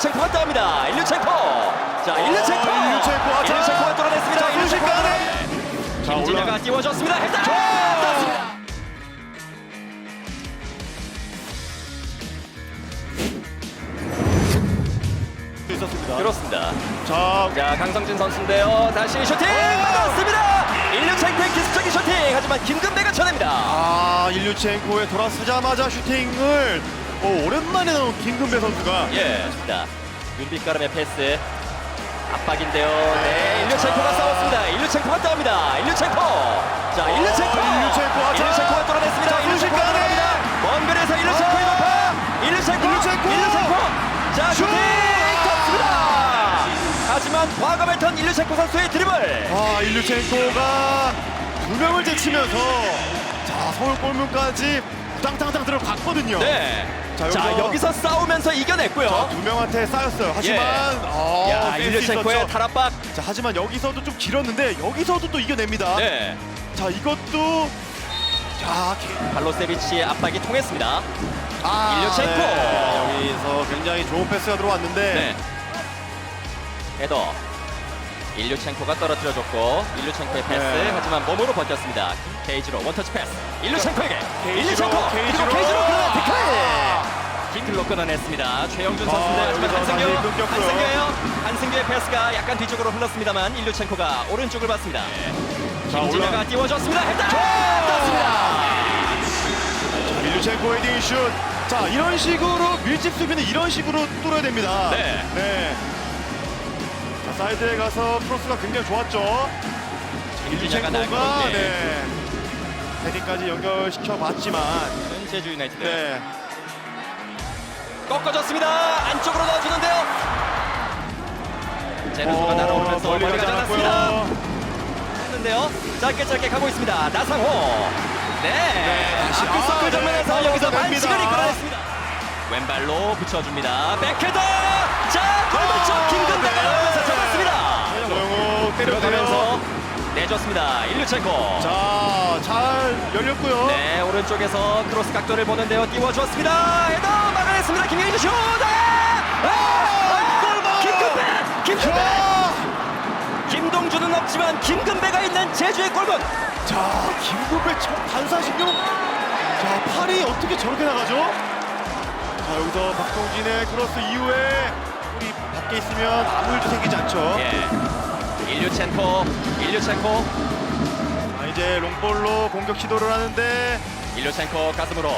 일류첸코가 떠옵니다. 일류첸코. 자, 일류첸코. 어, 일류첸코. 자, 일류첸코가 뚫어냈습니다. 자. 순식간에. 자, 김진야가 올라- 띄워줬습니다. 헤더. 자. 떴습니다. 있었습니다. 그렇습니다. 자, 자, 강성진 선수인데요. 다시 슈팅 맞았습니다. 일류첸코의 기습적인 슈팅. 하지만 김근배가 쳐냅니다. 아, 일류첸코에 돌아서자마자 슈팅을 어, 오랜만에 나온 김근배 선수가 예, 좋습니다. 눈빛가름의 패스. 압박인데요. 네, 네, 일류첸코가 자. 싸웠습니다. 일류첸코가 떠옵니다. 일류첸코. 자, 일류첸코. 일류첸코. 자. 일류첸코가 뚫어냈습니다. 자, 일류첸코가 순식간에. 뚫어냅니다. 먼 거리에서 일류첸코의 아. 돌파. 일류첸코. 일류첸코. 일류첸코. 자, 슈팅 슛. 떴습니다. 하지만 과감에 턴 일류첸코 선수의 드리블. 아, 일류첸코가 두 명을 제치면서 자, 서울 골문까지 땅땅땅 들어갔거든요. 네. 자, 자, 여기서- 싸우면서 이겨냈고요. 자, 두 명한테 쌓였어요. 하지만 예. 어, 야, 일류첸코의 있었죠. 탈압박. 자, 하지만 여기서도 좀 길었는데 여기서도 또 이겨냅니다. 네. 자, 이것도 자, 개- 발로세비치의 압박이 통했습니다. 아, 일류첸코. 네, 여기서 굉장히 좋은 패스가 들어왔는데 네. 헤더. 일류첸코가 떨어뜨려줬고 일류첸코의 패스 네. 하지만 몸으로 버텼습니다. 케이지로 원터치 패스. 일류첸코에게. 일류첸코 케이지로. 그리고 케이지로 그러나 태클. 아. 킥클로 끊어냈습니다. 최영준 아, 선수인데 하지만 여기서 한승규. 한승규예요. 한승규의 패스가 약간 뒤쪽으로 흘렀습니다만 일류첸코가 오른쪽을 봤습니다. 자, 김진야가 올라- 띄워줬습니다. 헤더. 떴습니다. 자, 일류첸코 헤딩 슛. 자, 이런 식으로 밀집 수비는 이런 식으로 뚫어야 됩니다. 네. 네. 자, 사이드에 가서 크로스가 굉장히 좋았죠. 날카롭게 네. 헤딩까지 연결시켜 봤지만 제주 유나이티드. 네. 꺾어졌습니다. 안쪽으로 넣어주는데요. 제르소가 어, 날아오면서 멀리 가지 않았습니다. 했는데요. 짧게 짧게 가고 있습니다. 나상호. 네. 다시. 아크서클 아, 정면에서 네, 여기서 됩니다. 반칙을 이끌어냈습니다. 왼발로 붙여줍니다. 백헤더. 자, 골밑쪽 아, 김근대가 네. 나오면서 잡았습니다. 때려가면서 내 줬습니다. 일류첸코. 자, 잘 열렸고요. 네, 오른쪽에서 크로스 각도를 보는데요. 띄워주었습니다. 헤더 막아냈습니다. 김민주 슛! 아! 아! 김근배! 자, 김동준은 없지만 김근배가 있는 제주의 골문. 자, 김구배 첫 반사신경. 자, 팔이 어떻게 저렇게 나가죠? 자, 여기서 박동진의 크로스 이후에 우리 밖에 있으면 아무 일도 생기지 않죠. 예. 일류첸코, 일류첸코, 자, 이제 롱볼로 공격 시도를 하는데 일류첸코 가슴으로